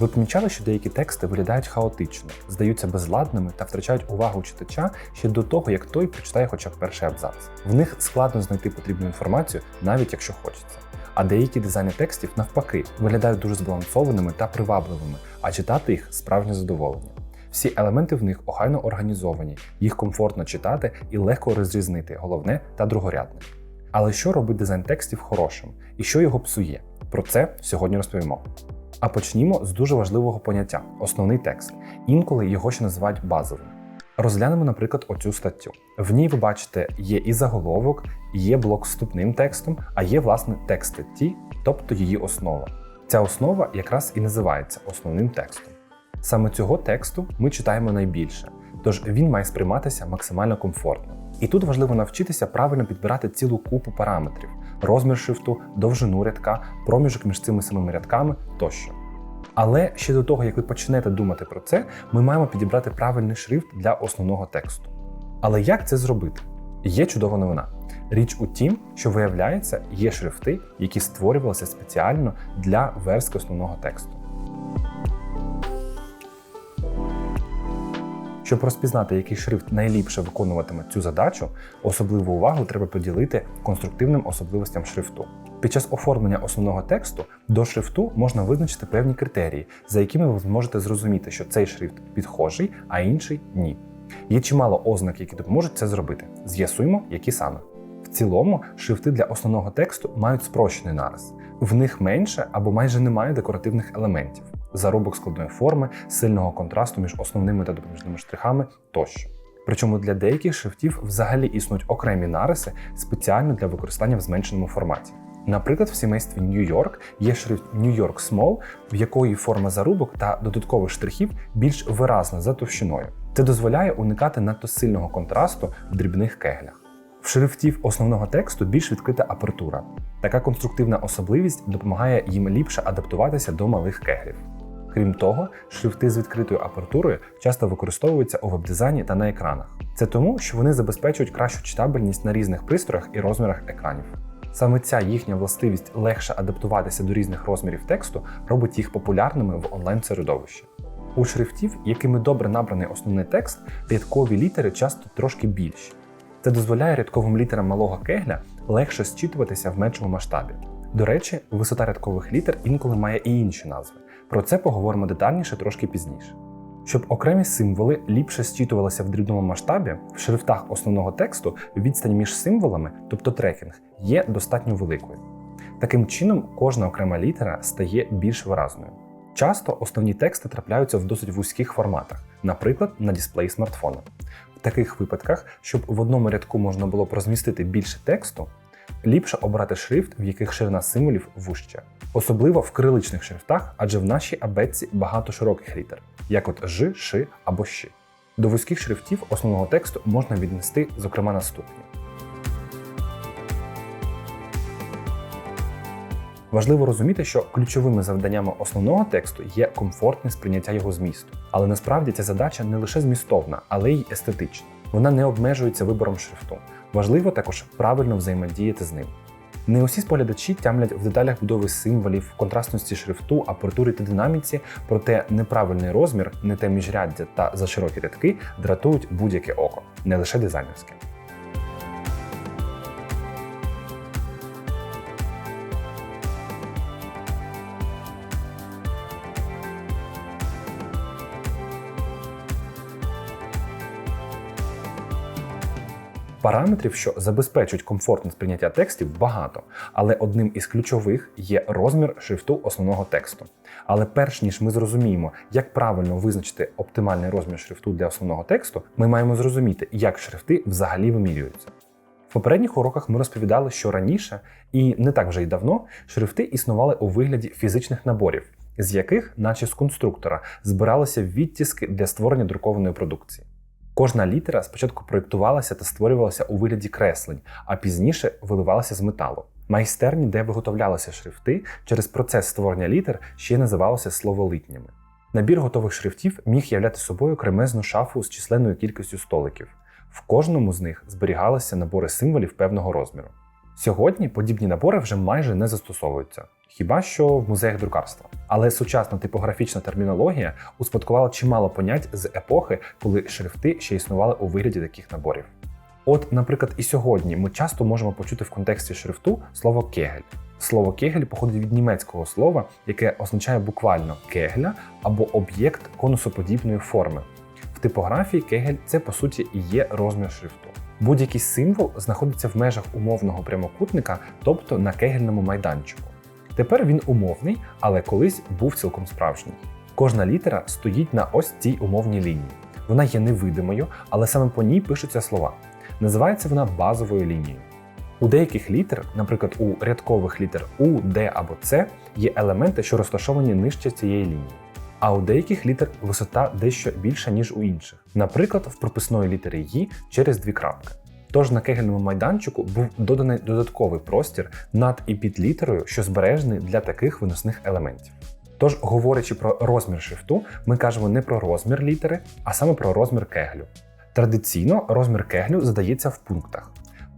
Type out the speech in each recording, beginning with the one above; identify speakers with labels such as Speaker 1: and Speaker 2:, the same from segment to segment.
Speaker 1: Ви помічали, що деякі тексти виглядають хаотично, здаються безладними та втрачають увагу читача ще до того, як той прочитає хоча б перший абзац. В них складно знайти потрібну інформацію, навіть якщо хочеться. А деякі дизайни текстів, навпаки, виглядають дуже збалансованими та привабливими, а читати їх справжнє задоволення. Всі елементи в них охайно організовані, їх комфортно читати і легко розрізнити головне та другорядне. Але що робить дизайн текстів хорошим і що його псує? Про це сьогодні розповімо. А почнімо з дуже важливого поняття основний текст. Інколи його ще називають базовим. Розглянемо, наприклад, оцю статтю. В ній ви бачите, є і заголовок, є блок з вступним текстом, а є власне текст статті, тобто її основа. Ця основа якраз і називається основним текстом. Саме цього тексту ми читаємо найбільше, тож він має сприйматися максимально комфортно. І тут важливо навчитися правильно підбирати цілу купу параметрів: розмір шрифту, довжину рядка, проміжок між цими самими рядками тощо. Але ще до того, як ви почнете думати про це, ми маємо підібрати правильний шрифт для основного тексту. Але як це зробити? Є чудова новина. Річ у тім, що виявляється, є шрифти, які створювалися спеціально для верстки основного тексту. Щоб розпізнати, який шрифт найліпше виконуватиме цю задачу, особливу увагу треба приділити конструктивним особливостям шрифту. Під час оформлення основного тексту до шрифту можна визначити певні критерії, за якими ви зможете зрозуміти, що цей шрифт підхожий, а інший ні. Є чимало ознак, які допоможуть це зробити. З'ясуємо, які саме. В цілому, шрифти для основного тексту мають спрощений нарис. В них менше або майже немає декоративних елементів, зарубок складної форми, сильного контрасту між основними та допоміжними штрихами тощо. Причому для деяких шрифтів взагалі існують окремі нариси спеціально для використання в зменшеному форматі. Наприклад, в сімействі York є шрифт New York Small, в якої форма зарубок та додаткових штрихів більш виразна за товщиною. Це дозволяє уникати надто сильного контрасту в дрібних кеглях. В шрифтів основного тексту більш відкрита апертура. Така конструктивна особливість допомагає їм ліпше адаптуватися до малих кеглів. Крім того, шрифти з відкритою апертурою часто використовуються у веб-дизайні та на екранах. Це тому, що вони забезпечують кращу читабельність на різних пристроях і розмірах екранів. Саме ця їхня властивість легше адаптуватися до різних розмірів тексту робить їх популярними в онлайн-середовищі. У шрифтів, якими добре набраний основний текст, рядкові літери часто трошки більші. Це дозволяє рядковим літерам малого кегля легше зчитуватися в меншому масштабі. До речі, висота рядкових літер інколи має і інші назви. Про це поговоримо детальніше трошки пізніше. Щоб окремі символи ліпше зчитувалися в дрібному масштабі, в шрифтах основного тексту відстань між символами, тобто трекінг, є достатньо великою. Таким чином, кожна окрема літера стає більш виразною. Часто основні тексти трапляються в досить вузьких форматах, наприклад, на дисплеї смартфона. В таких випадках, щоб в одному рядку можна було розмістити більше тексту, ліпше обрати шрифт, в яких ширина символів вужча. Особливо в кириличних шрифтах, адже в нашій абетці багато широких літер, як от Ж, Ши або Щ. До вузьких шрифтів основного тексту можна віднести, зокрема, наступні. Важливо розуміти, що ключовими завданнями основного тексту є комфортне сприйняття його змісту. Але насправді ця задача не лише змістовна, але й естетична. Вона не обмежується вибором шрифту. Важливо також правильно взаємодіяти з ним. Не усі споглядачі тямлять в деталях будови символів, контрастності шрифту, апертурі та динаміці, проте неправильний розмір, не те міжряддя та заширокі рядки дратують будь-яке око, не лише дизайнерське. Параметрів, що забезпечують комфортне сприйняття текстів, багато, але одним із ключових є розмір шрифту основного тексту. Але перш ніж ми зрозуміємо, як правильно визначити оптимальний розмір шрифту для основного тексту, ми маємо зрозуміти, як шрифти взагалі вимірюються. В попередніх уроках ми розповідали, що раніше, і не так вже й давно, шрифти існували у вигляді фізичних наборів, з яких, наче з конструктора, збиралися відтіски для створення друкованої продукції. Кожна літера спочатку проєктувалася та створювалася у вигляді креслень, а пізніше виливалася з металу. Майстерні, де виготовлялися шрифти, через процес створення літер ще називалося словолитнями. Набір готових шрифтів міг являти собою кремезну шафу з численною кількістю столиків. В кожному з них зберігалися набори символів певного розміру. Сьогодні подібні набори вже майже не застосовуються, хіба що в музеях друкарства. Але сучасна типографічна термінологія успадкувала чимало понять з епохи, коли шрифти ще існували у вигляді таких наборів. От, наприклад, і сьогодні ми часто можемо почути в контексті шрифту слово кегель. Слово кегель походить від німецького слова, яке означає буквально кегля або об'єкт конусоподібної форми. В типографії кегель це по суті і є розмір шрифту. Будь-який символ знаходиться в межах умовного прямокутника, тобто на кегельному майданчику. Тепер він умовний, але колись був цілком справжній. Кожна літера стоїть на ось цій умовній лінії. Вона є невидимою, але саме по ній пишуться слова. Називається вона базовою лінією. У деяких літер, наприклад, у рядкових літер У, Д або С, є елементи, що розташовані нижче цієї лінії. А у деяких літер висота дещо більша, ніж у інших, наприклад, в прописної літери «ї» через дві крапки. Тож на кегельному майданчику був доданий додатковий простір над і під літерою, що збережений для таких виносних елементів. Тож, говорячи про розмір шрифту, ми кажемо не про розмір літери, а саме про розмір кеглю. Традиційно розмір кеглю задається в пунктах.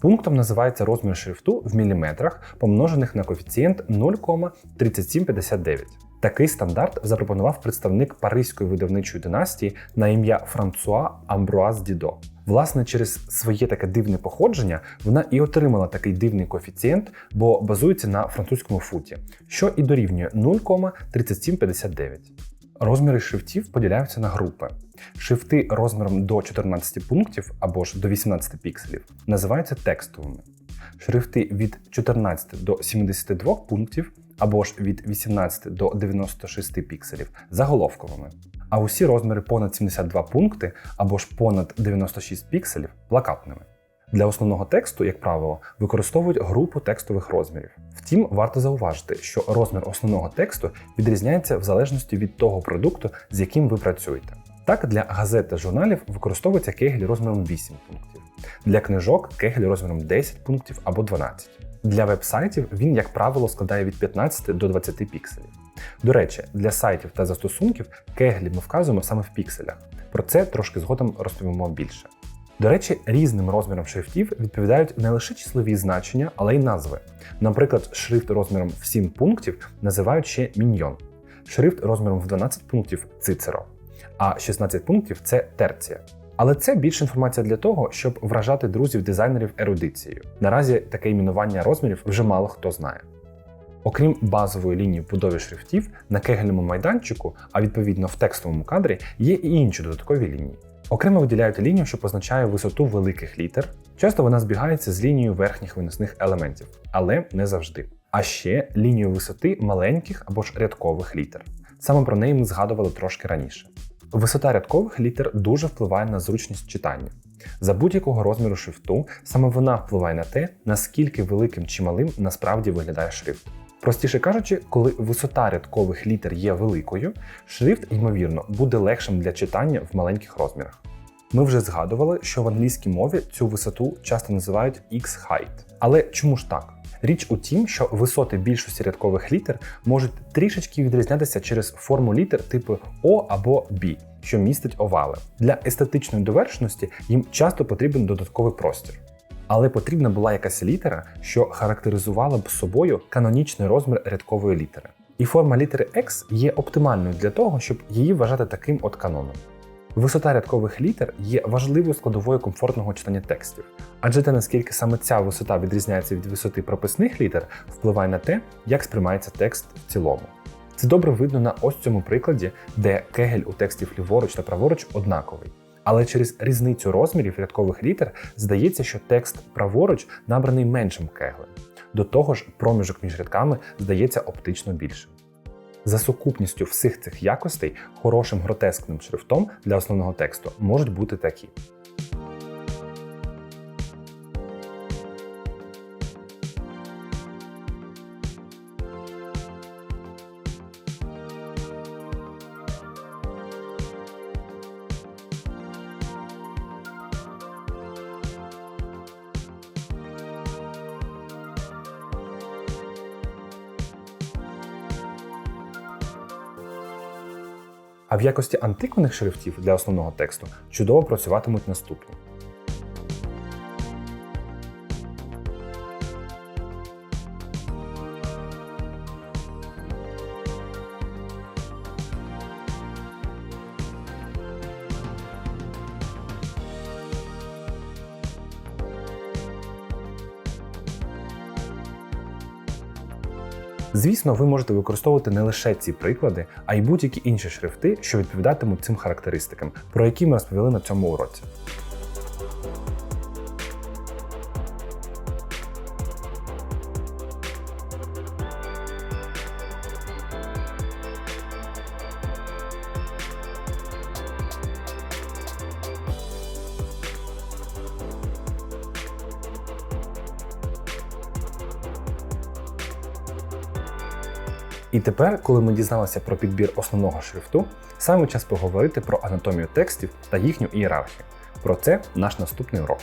Speaker 1: Пунктом називається розмір шрифту в міліметрах, помножених на коефіцієнт 0,3759. Такий стандарт запропонував представник Паризької видавничої династії на ім'я Франсуа Амбруаз Дідо. Власне, через своє таке дивне походження вона і отримала такий дивний коефіцієнт, бо базується на французькому футі, що і дорівнює 0,3759. Розміри шрифтів поділяються на групи. Шрифти розміром до 14 пунктів або ж до 18 пікселів називаються текстовими. Шрифти від 14 до 72 пунктів або ж від 18 до 96 пікселів заголовковими. А усі розміри понад 72 пункти або ж понад 96 пікселів плакатними. Для основного тексту, як правило, використовують групу текстових розмірів. Втім, варто зауважити, що розмір основного тексту відрізняється в залежності від того продукту, з яким ви працюєте. Так, для газет та журналів використовується кегель розміром 8 пунктів, для книжок кегель розміром 10 пунктів або 12. Для веб-сайтів він, як правило, складає від 15 до 20 пікселів. До речі, для сайтів та застосунків кеглі ми вказуємо саме в пікселях. Про це трошки згодом розповімо більше. До речі, різним розмірам шрифтів відповідають не лише числові значення, але й назви. Наприклад, шрифт розміром в 7 пунктів називають ще міньйон, шрифт розміром в 12 пунктів цицеро, а 16 пунктів це терція. Але це більше інформація для того, щоб вражати друзів-дизайнерів ерудицією. Наразі таке іменування розмірів вже мало хто знає. Окрім базової лінії в будові шрифтів, на кегельному майданчику, а відповідно в текстовому кадрі, є і інші додаткові лінії. Окремо виділяють лінію, що позначає висоту великих літер. Часто вона збігається з лінією верхніх виносних елементів, але не завжди. А ще лінію висоти маленьких або ж рядкових літер. Саме про неї ми згадували трошки раніше. Висота рядкових літер дуже впливає на зручність читання. За будь-якого розміру шрифту саме вона впливає на те, наскільки великим чи малим насправді виглядає шрифт. Простіше кажучи, коли висота рядкових літер є великою, шрифт, ймовірно, буде легшим для читання в маленьких розмірах. Ми вже згадували, що в англійській мові цю висоту часто називають X-height. Але чому ж так? Річ у тім, що висоти більшості рядкових літер можуть трішечки відрізнятися через форму літер типу O або B, що містить овали. Для естетичної довершеності їм часто потрібен додатковий простір. Але потрібна була якась літера, що характеризувала б собою канонічний розмір рядкової літери. І форма літери X є оптимальною для того, щоб її вважати таким от каноном. Висота рядкових літер є важливою складовою комфортного читання текстів, адже те, наскільки саме ця висота відрізняється від висоти прописних літер, впливає на те, як сприймається текст в цілому. Це добре видно на ось цьому прикладі, де кегель у текстів ліворуч та праворуч однаковий. Але через різницю розмірів рядкових літер здається, що текст праворуч набраний меншим кеглем. До того ж, проміжок між рядками здається оптично більшим. За сукупністю всіх цих якостей хорошим гротескним шрифтом для основного тексту можуть бути такі. А в якості антикваних шрифтів для основного тексту чудово працюватимуть наступні. Звісно, ви можете використовувати не лише ці приклади, а й будь-які інші шрифти, що відповідатимуть цим характеристикам, про які ми розповіли на цьому уроці. І тепер, коли ми дізналися про підбір основного шрифту, саме час поговорити про анатомію текстів та їхню ієрархію. Про це наш наступний урок.